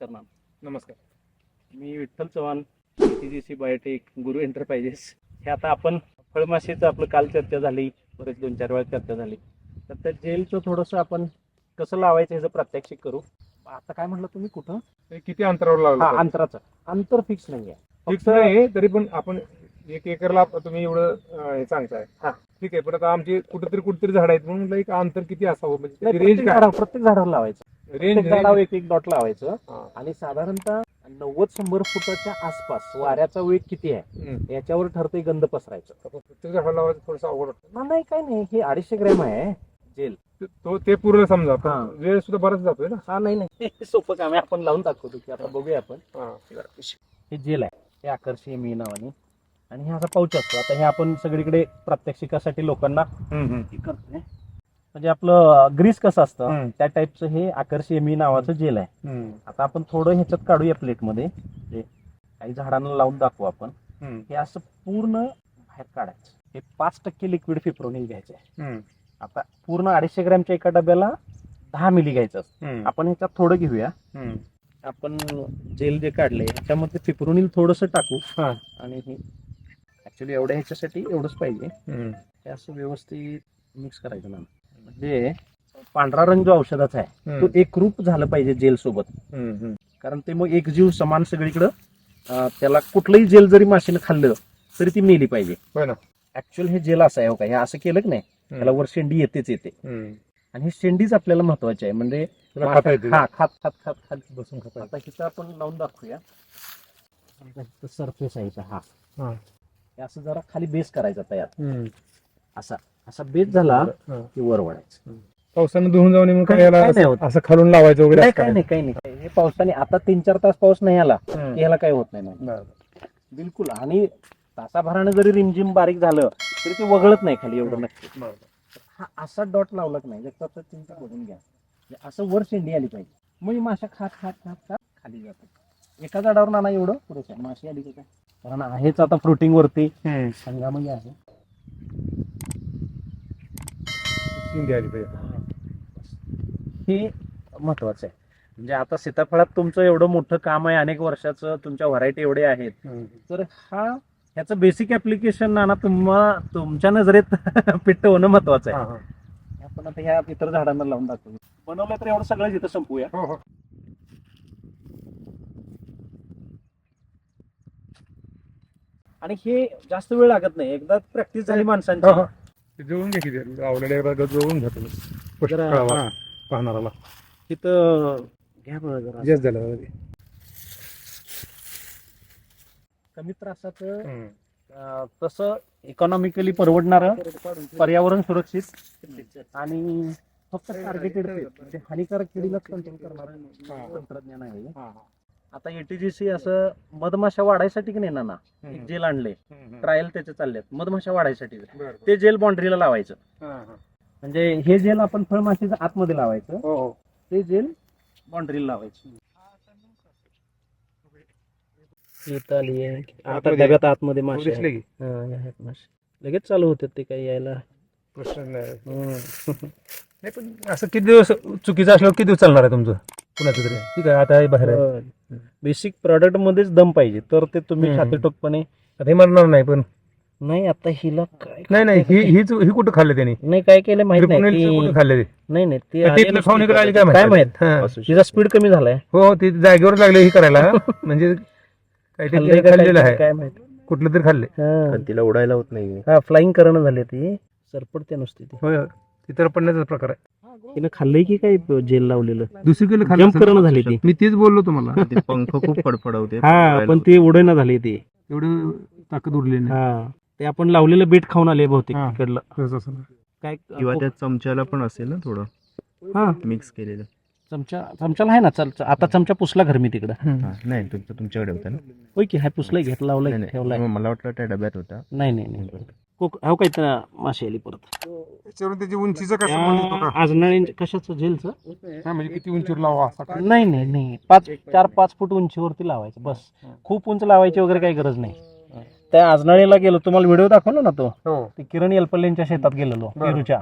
करणार नमस्कार. मी Vitthal Chavan T G C biotech Guru enterprises हे आता आपण फळमाशीचं आपलं काल चर्चा झाली बरेच दोन चार वेळा चर्चा झाली. तर त्या जेलचं थोडंसं आपण कसं लावायचं ह्याचं प्रात्यक्षिक करू. आता काय म्हटलं तुम्ही कुठं? किती अंतरावर लावलं? हा? अंतराचं. अंतर फिक्स नाही आहे फिक्स नाही तरी पण आपण एक एकरला तुम्ही एवढं अं, हे सांगताय. हा. ठीक आहे पण आता आमची कुठेतरी कुठेतरी झाड आहेत म्हणून एक अंतर किती असावं? म्हणजे रेंज काय? प्रत्येक झाडावर लावायचं. रेंज प्रत्येक झाडावर एक एक डॉट लावायचं. आणि साधारणतः नव्वद शंभर फुटाच्या आसपास वाऱ्याचा वेग किती आहे. याच्यावर ठरते गंध पसरायचं. थोडंसं अवघड नाही काय नाही. हे अडीचशे ग्रॅम आहे. जेल. ते- तो पूर्ण समजा. वेळ सुद्धा बराच जातोय ना? हा नाही नाही. सोपं काम आहे. आपण लावून दाखवतो की आता बघूया आपण. हा. जेल आहे. हे आकर्षीय मी नावाने. आणि हे असा पाऊच असतो. आता हे आपण सगळीकडे प्रात्यक्षिकासाठी लोकांना करतोय. म्हणजे आपलं ग्रीस कसं असतं हम्म. त्या टाईपचं हे आकर्षीय मी नावाचं जेल आहे हम्म. आता आपण थोडं ह्याच्यात काढूया प्लेटमध्ये जे काही झाडांना लावून दाखवू आपण हम्म. हे असं पूर्ण बाहेर काढायचं हे पाच टक्के लिक्विड फिप्रोनिल घ्यायचं आहे हम्म. आता पूर्ण अडीचशे ग्रॅमच्या एका डब्याला दहा मिली घ्यायचं असतं. हम्म. आपण ह्याच्यात थोडं घेऊया हम्म. आपण जेल जे काढले ह्याच्यामध्ये फिप्रोनिल थोडंसं टाकू हा. आणि हे ऍक्च्युली एवढ्या ह्याच्यासाठी एवढंच पाहिजे हम्म. हे असं व्यवस्थित मिक्स करायचं ना म्हणजे पांढरा रंग जो औषधाचा आहे. तो एकरूप झालं पाहिजे जेल सोबत. कारण ते मग एक जीव समान सगळीकडं त्याला कुठलंही जेल जरी माशीनं खाल्लं तरी ती मेली पाहिजे. ऍक्च्युअल हे जेल असं आहे हो का? हे असं केलं की नाही त्याला. वर शेंडी येतेच येते. आणि ही शेंडीच आपल्याला महत्वाची आहे म्हणजे खाता हा खात खात खात खात. बसून खाता आता हिचं आपण लावून दाखवूया. सरफेस आहे हा. असं जरा खाली बेस करायचा तयार. असा असा बेस झाला. की वर वळायचं पावसानं धुवून जाऊन मग काय काय- याला काय नाही असं- होत. असं खालून लावायचं वगैरे नाही असं काय नाही काही नाही हे पावसाने आता तीन चार तास पाऊस नाही आला की करायचं. ह्याला काय होत नाही. बरं. बिलकुल आणि तासाभरानं जरी रिमझिम बारीक झालं तरी ते वगळत नाही खाली एवढं नक्की बरं. हा असा डॉट लावला की नाही जर चिंता बघून घ्या म्हणजे असं वर शेंडी आली पाहिजे मग ही माशा खात खात खात खात खाली जातात एका झाडावर नाना एवढं पुरेसं आहे माशी आली का काय कारण आहेच आता फ्रुटिंग वरती हम्म. हंगामही आहे शिंदे आली पाहिजे हे महत्वाचं आहे. म्हणजे आता सीताफळात तुमचं एवढं मोठं काम आहे अनेक वर्षाचं तुमच्या व्हरायटी एवढे आहेत. तर हा ह्याचं बेसिक ऍप्लिकेशन नाना तुम्हा तुमच्या नजरेत फिट्ट होणं महत्वाचं आहे. आपण आता ह्या इतर झाडांना लावून दाखवू. बनवलं तर एवढं सगळं इथं संपूया. हो हो. आणि हे जास्त वेळ लागत नाही. एकदा प्रॅक्टिस झाली हो, माणसांची. ते जुळून घ्या किती आवलेले एकदा जुळून घ्या तुम्ही जरा- कळवा हा. पाहणाराला तिथं घ्या बरं जरा जास्त झालं. कमी त्रासाचं हम्म. अं, तसं इकॉनॉमिकली परवडणारं पर्यावरण सुरक्षित आणि फक्त टार्गेटेड म्हणजे हानिकारक किडीला कंट्रोल करणारं तंत्रज्ञान आहे हा, हा. आता एटीजीसी असं मधमाशा वाढायसाठी की नाही ना. एक जेल आणले. ट्रायल त्याचे चाललेत. मधमाशा वाढायसाठी. ते जेल बाउंड्रीला लावायचं. म्हणजे हे जेल आपण फळमाशीचं आतमध्ये लावायचं. हो हो. ते जेल बाउंड्रीला लावायचं. आता आतमध्ये? डब्यात आतमध्ये मासे मासे. लगेच चालू होते ते काही यायला. प्रश्न. नाही पण असं किती दिवस चुकीचं असल्यावर किती दिवस चालणार आहे तुमचं? पुण्याचं तरी. ठीक आहे आता हे बाहेर आहे. बेसिक प्रॉडक्ट मध्येच दम पाहिजे. तर ते तुम्ही हम्म. छातीटोकपणे आता हे मरणार नाही पण नाही आता हिला काय नाही नाही ही हीच ही कुठं खाल्ले त्यांनी? नाही काय केलं माहीत नाही. ती- कुठं खाल्ले ते? नाही नाही ते आलेलं आली काय काय माहीत? माहीत? हा. तिचा स्पीड कमी झालाय. हो हो, ते जागेवर लागले ही करायला. म्हणजे काहीतरी खाल्लंय का खाल्लेलं काय- आहे. काय माहीत? कुठलं तरी खाल्ले हा. तिला उडायला होत नाही हा फ्लाइंग करणं झाली ती. सरपडते नुसती ती. होय होय. ते तर पडण्याचा प्रकार आहे. तिनं खाल्लंय की काय जेल लावलेलं? दुसरीकडे जम्प करणं झाली ती. मी तेच बोललो तुम्हाला. ते पंख खूप फडफडवते. हा पण ती उडयना झाली ती. एवढं ताकद उरली नाही. हा. ते आपण लावलेलं बीट खाऊन आले बहुतेक हा. तिकडलं. काय किंवा त्या चमच्याला पण असेल ना थोडं. हा. मिक्स केलेलं. चमचा चमचाला आहे ना चल चल, आता चमचा पुसला घर मी तिकडं. हा, नाही तुमचं तुमच्याकडे होता ना? होय की हाय पुसलाय घेत लावलाय नाही, ठेवलाय. नाही मला वाटलं त्या डब्यात होता. नाही नाही नाही. कोक हो काय माशी आली परत. त्याच्यावरून त्याची उंचीचं कसं तो त्या का? आजनाळी कशाचं जेलचं हा, म्हणजे किती उंचीवर लावा असा? काय? नाही नाही नाही. पाच चार पाच फूट उंचीवरती लावायचं बस. खूप उंच लावायची वगैरे काही गरज नाही. त्या आजनाळीला गेलो. तुम्हाला व्हिडिओ दाखवला ना तो? हो. ते किरण येलपल्लेंच्या शेतात गेलेलो. पेरूच्या.